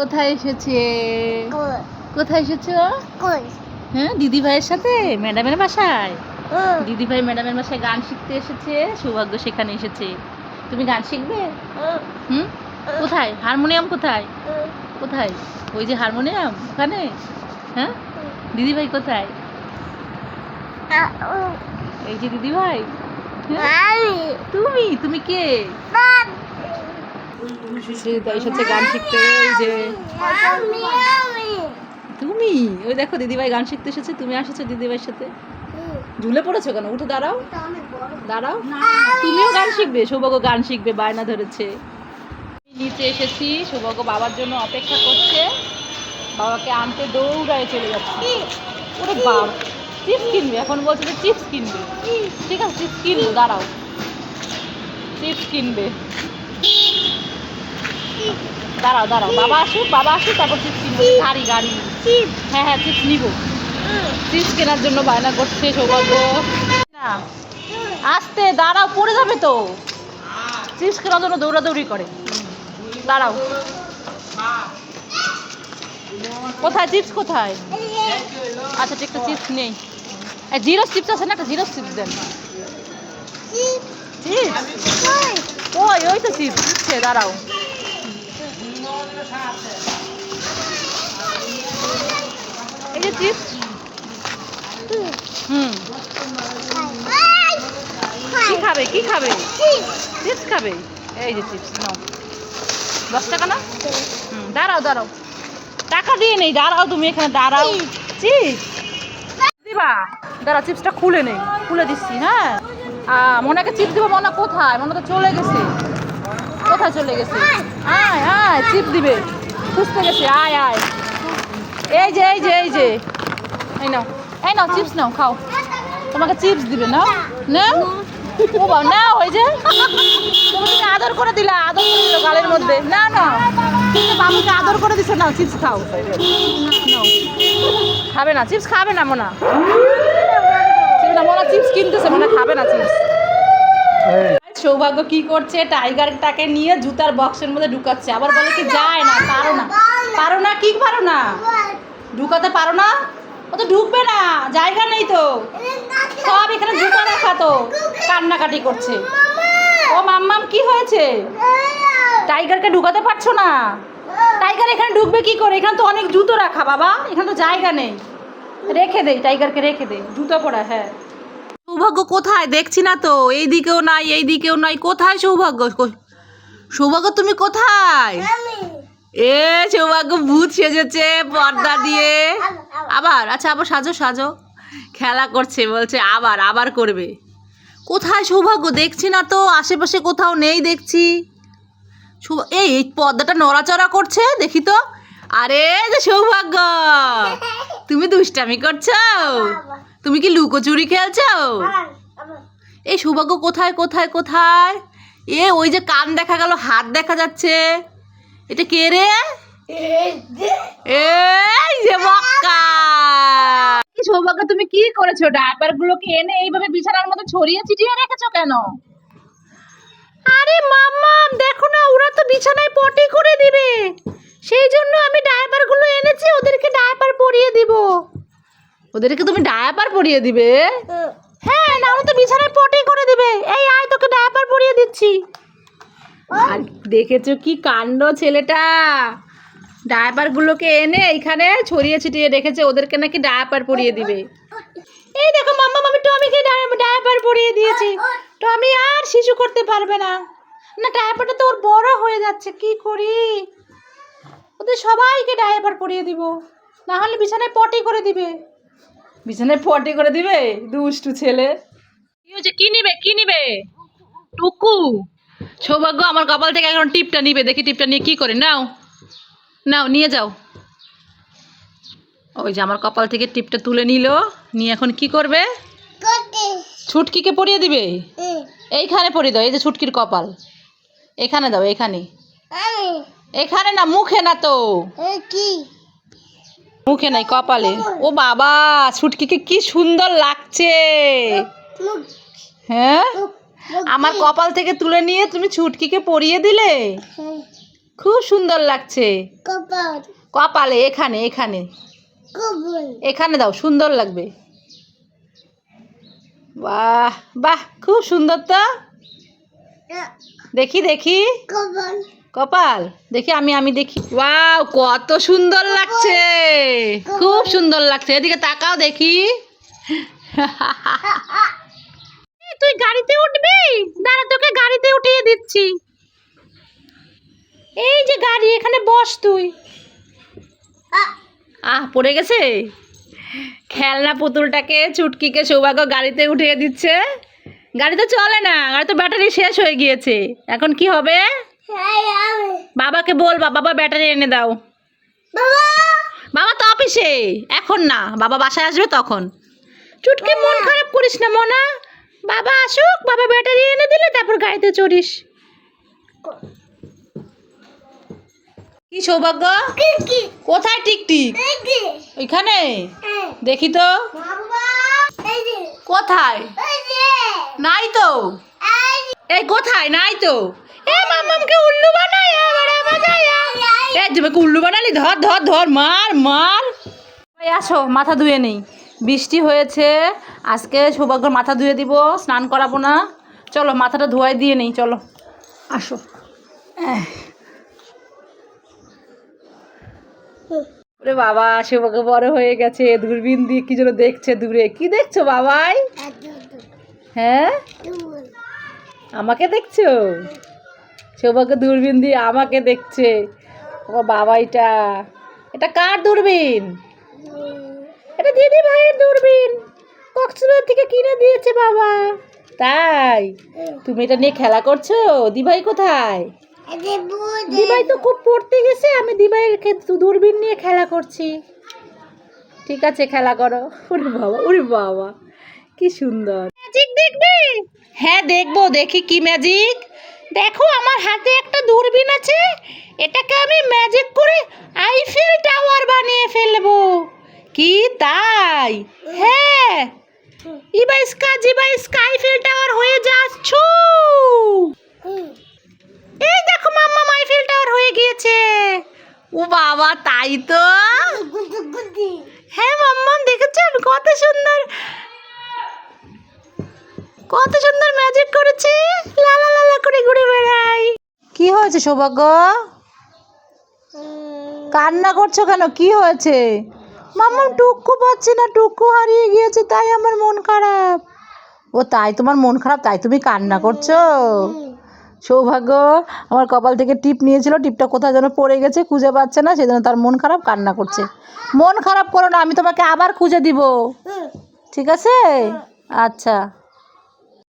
কোথায় এসেছে? কোথায় এসেছ? হ্যাঁ দিদি ভাইয়ের সাথে? ম্যাডামের বাসায়? দিদি ভাই ম্যাডামের বাসায় গান শিখতে এসেছে? সৌভাগ্য সেখানে এসেছে। তুমি গান শিখবে? হুম। কোথায়? হারমোনিয়াম কোথায়? কোথায়? ওই যে হারমোনিয়াম ওখানে? হ্যাঁ? দিদি ভাই কোথায়? এই যে দিদি ভাই। তুমি? তুমি কে? এসেছে গান শিখতে যে তুমি? ওই দেখো, দিদিভাই গান শিখতে এসেছে, তুমি আসেছো দিদিভাইয়ের সাথে। ঝুলে পড়েছো কেন? উঠে দাঁড়াও। দাঁড়াও। তুমিও গান শিখবে? সৌভাগ্য গান শিখবে, বায়না ধরেছে। নিচে এসেছি, সৌভাগ্য বাবার জন্য অপেক্ষা করছে। বাবাকে আনতে দৌড়ায় চলে যাচ্ছে। ওরে বাবা চিপস কিনবে? এখন বলছে যে চিপস কিনবে। ঠিক আছে, চিপস কিনবো, দাঁড়াও। চিপস কিনবে। দাঁড়াও দাঁড়াও বাবা আসুক বাবা আসুক তারপর চিপস কিনবো গাড়ি। গাড়ি হ্যাঁ হ্যাঁ চিপস নিবো। চিপস কেনার জন্য বায়না করছে সৌভাগ্য। না। আসতে দাঁড়াও পড়ে যাবে তো। চিপস কেনার জন্য দৌড়াদৌড়ি করে। দাঁড়াও। কোথায়? চিপস কোথায়? আচ্ছা ঠিক একটা চিপস নেই। জিরো চিপস আছে না? একটা জিরো চিপস দেন। চিপস ওই ওই তো চিপস দাঁড়াও। এই যে হুম। কি খাবে কি খাবে? চিপস খাবে? এই যে চিপস নাও। দশ টাকা না হুম দাঁড়াও দাঁড়াও। টাকা দিয়ে নেই দাঁড়াও তুমি এখানে দাঁড়াও। চিপস। দিবা? দাঁড়া চিপসটা খুলে নেই খুলে দিচ্ছি হ্যাঁ? আহ, মনাকে চিপস দিব মনা কোথায়? মনে তো চলে গেছে। কোথায় চলে গেছে? আয় আয় চিপস দিবে। খুঁজতে গেছে, আয় আয়। এই যে এই যে এই যে। এই নাও এই নাও, চিপস নাও, খাও। তোমাকে চিপস দিবে না নাও। ও বাবা, নাও ওই যে। তুমি আদর করে দিলা, আদর করে দিল গালের মধ্যে। না না তুমি বাবুকে আদর করে দিছো, নাও, চিপস খাও। খাবে না, চিপস খাবে না, মোনা। না, মোনা চিপস কিনতেছে, মোনা খাবে না চিপস। সৌভাগ্য কি করছে? টাইগারটাকে নিয়ে জুতার বক্সের মধ্যে ঢুকাচ্ছে। আবার বলে কি যায় না, পারো না। পারো না কি পারো না? ঢুকাতে পারো না? ও তো ঢুকবে না, জায়গা নেই তো। সব এখানে জুতা রাখা তো। কান্নাকাটি করছে। ও মাম্মাম, কি হয়েছে? টাইগারকে ঢুকাতে পারছ না? টাইগার এখানে ঢুকবে কি করে? এখানে তো অনেক জুতো রাখা, বাবা। এখানে তো জায়গা নেই। রেখে দেই টাইগারকে রেখে দে। জুতো পরা হ্যাঁ। সৌভাগ্য কোথায়? দেখছি না তো। এই দিকেও নাই এই দিকেও নাই। কোথায় সৌভাগ্য? সৌভাগ্য তুমি কোথায়? এ সৌভাগ্য ভূত সেজেছে পর্দা দিয়ে। আবার আচ্ছা আবার সাজো সাজো। খেলা করছে বলছে আবার আবার করবে। কোথায় সৌভাগ্য? দেখছি না তো। আশেপাশে কোথাও নেই দেখছি। এই পর্দাটা নড়াচড়া করছে দেখি তো। আরে যে সৌভাগ্য! তুমি দুষ্টামি করছ? তুমি কি লুকোচুরি খেলছো? এই সৌভাগ্য কোথায় কোথায় কোথায়? এ ওই যে কান দেখা গেল হাত দেখা যাচ্ছে। এটা কে রে? এই যে। মক্কা। সৌভাগ্য তুমি কি করেছ? ডায়াপার গুলোকে এনে এইভাবে বিছানার মধ্যে ছড়িয়ে ছিটিয়ে রেখেছো কেন? আরে মাম্মা দেখো না ওরা তো বিছানায় পটি করে দিবে। সেই জন্য আমি ডায়াপারগুলো এনেছি, ওদেরকে ডায়াপার পরিয়ে দিব। ওদেরকে তুমি ডায়াপার পরিয়ে দিবে? হ্যাঁ না তো বিছানায় পটি করে দিবে। এই, আয়, তোকে ডায়াপার পরিয়ে দিচ্ছি। আর দেখেছ কি কাণ্ড ছেলেটা? ডায়াপার গুলোকে এনে এখানে ছড়িয়ে ছিটিয়ে রেখেছে, ওদেরকে নাকি ডায়াপার পরিয়ে দিবে। এই দেখো, মাম্মা আমি টমিকে ডায়াপার পরিয়ে দিয়েছি। টমি আর শিশু করতে পারবে না। না ডায়াপারটা তো ওর বড় হয়ে যাচ্ছে, কি করি? ওদের সবাইকে ডায়াপার পরিয়ে দিব। না হলে বিছানায় পটি করে দিবে। বিছানায় পটি করে দিবে? দুষ্টু ছেলে। কি হচ্ছে কি নিবে? কি নিবে? টুকু। সৌভাগ্য আমার কপাল থেকে এখন টিপটা নিবে। দেখি টিপটা নিয়ে কি করে। নাও। নাও নিয়ে যাও। ওই যে আমার কপাল থেকে টিপটা তুলে নিল। নিয়ে এখন কি করবে? ছুটকিকে পরিয়ে দিবে? এইখানে পরিয়ে দাও। এই যে ছুটকির কপাল। এখানে দাও এখানে। এখানে না মুখে না তো। মুখে নাই কপালে। ও বাবা ছুটকিকে কি সুন্দর লাগছে। হ্যাঁ? আমার কপাল থেকে তুলে নিয়ে তুমি ছুটকিকে পরিয়ে দিলে? খুব সুন্দর লাগছে। কপালে। এখানে এখানে। এখানে দাও সুন্দর লাগবে। বাহ বাহ খুব সুন্দর তো। দেখি দেখি। কপাল দেখি আমি আমি দেখি। ওয়াও কত সুন্দর লাগছে। খুব সুন্দর লাগছে। এদিকে তাকাও দেখি। তুই গাড়িতে উঠবি? দাঁড়া তোকে গাড়িতে উঠিয়ে দিচ্ছি। এই যে গাড়ি এখানে বস তুই। আহ পড়ে গেছে? খেলনা পুতুলটাকে চুটকিকে সৌভাগ্য গাড়িতে উঠিয়ে দিচ্ছে। গাড়ি তো চলে না গাড়ি তো ব্যাটারি শেষ হয়ে গিয়েছে। এখন কি হবে? বাবাকে বল বা- বাবা ব্যাটারি এনে দাও। বাবা! তো অফিসে এখন না। বাবা বাসায় আসবে তখন। চুটকি মন খারাপ করিস না মনা। বাবা আসুক বাবা ব্যাটারি এনে দিলে তারপর গাড়িতে চড়িস। কি সৌভাগ্য? কোথায় টিকটিক? ওইখানে? দেখি তো। কোথায়? নাই তো। এই কোথায়? নাই তো। মামামকে উল্লু বানায় বড় মজায়া এ তুমি উল্লু বানালি? ধর ধর ধর মার মার। আসো মাথা ধুয়ে নেই। বৃষ্টি হয়েছে আজকে সৌভাগ্যর মাথা ধুয়ে দিব স্নান করাবো না। চলো মাথাটা ধোয়াই দিয়ে নেই চলো। আসো। ওরে বাবা সৌভাগ্য বড় হয়ে গেছে দূরবীন দিয়ে কি যেন দেখছে দূরে। কি দেখছ বাবাই? হ্যাঁ আমাকে দেখছ? সৌভাগ্য দূরবীন দিয়ে আমাকে দেখছে। ও বাবা এটা এটা কার দূরবীন? এটা দিদি ভাইয়ের দূরবীন। কক্সবাজার থেকে কিনে দিয়েছে বাবা। তাই? তুমি এটা নিয়ে খেলা করছ? দিভাই কোথায়? দিভাই তো খুব পড়তে গেছে আমি দিভাইয়ের দূরবীন নিয়ে খেলা করছি। ঠিক আছে খেলা করো। ওরে বাবা ওরে বাবা কি সুন্দর। ম্যাজিক দেখবে? হ্যাঁ দেখব দেখি কি ম্যাজিক দেখো, আমার হাতে একটা দূরবীন আছে। এটাকে আমি ম্যাজিক করে আইফেল টাওয়ার বানিয়ে ফেলব। কি তাই? হ্যাঁ। ইবা স্কা জিবা স্কা আইফেল টাওয়ার হয়ে যাচ্ছ। এই দেখো মাম্মা আইফেল টাওয়ার হয়ে গিয়েছে। ও বাবা, তাই তো? হ্যাঁ মাম্মা দেখেছেন কত সুন্দর। কত সুন্দর ম্যাজিক করেছে। লালা লালা করে ঘুরে বেড়াই। কি হয়েছে সৌভাগ্য? কান্না করছ কেন? কি হয়েছে? মামা টুকু পাচ্ছি না টুকু হারিয়ে গিয়েছে তাই আমার মন খারাপ। ও তাই তোমার মন খারাপ তাই তুমি কান্না করছ? সৌভাগ্য আমার কপাল থেকে টিপ নিয়েছিল টিপটা কোথায় যেন পড়ে গেছে খুঁজে পাচ্ছে না সেজন্য তার মন খারাপ কান্না করছে। মন খারাপ করো না আমি তোমাকে আবার খুঁজে দিব। ঠিক আছে? আচ্ছা।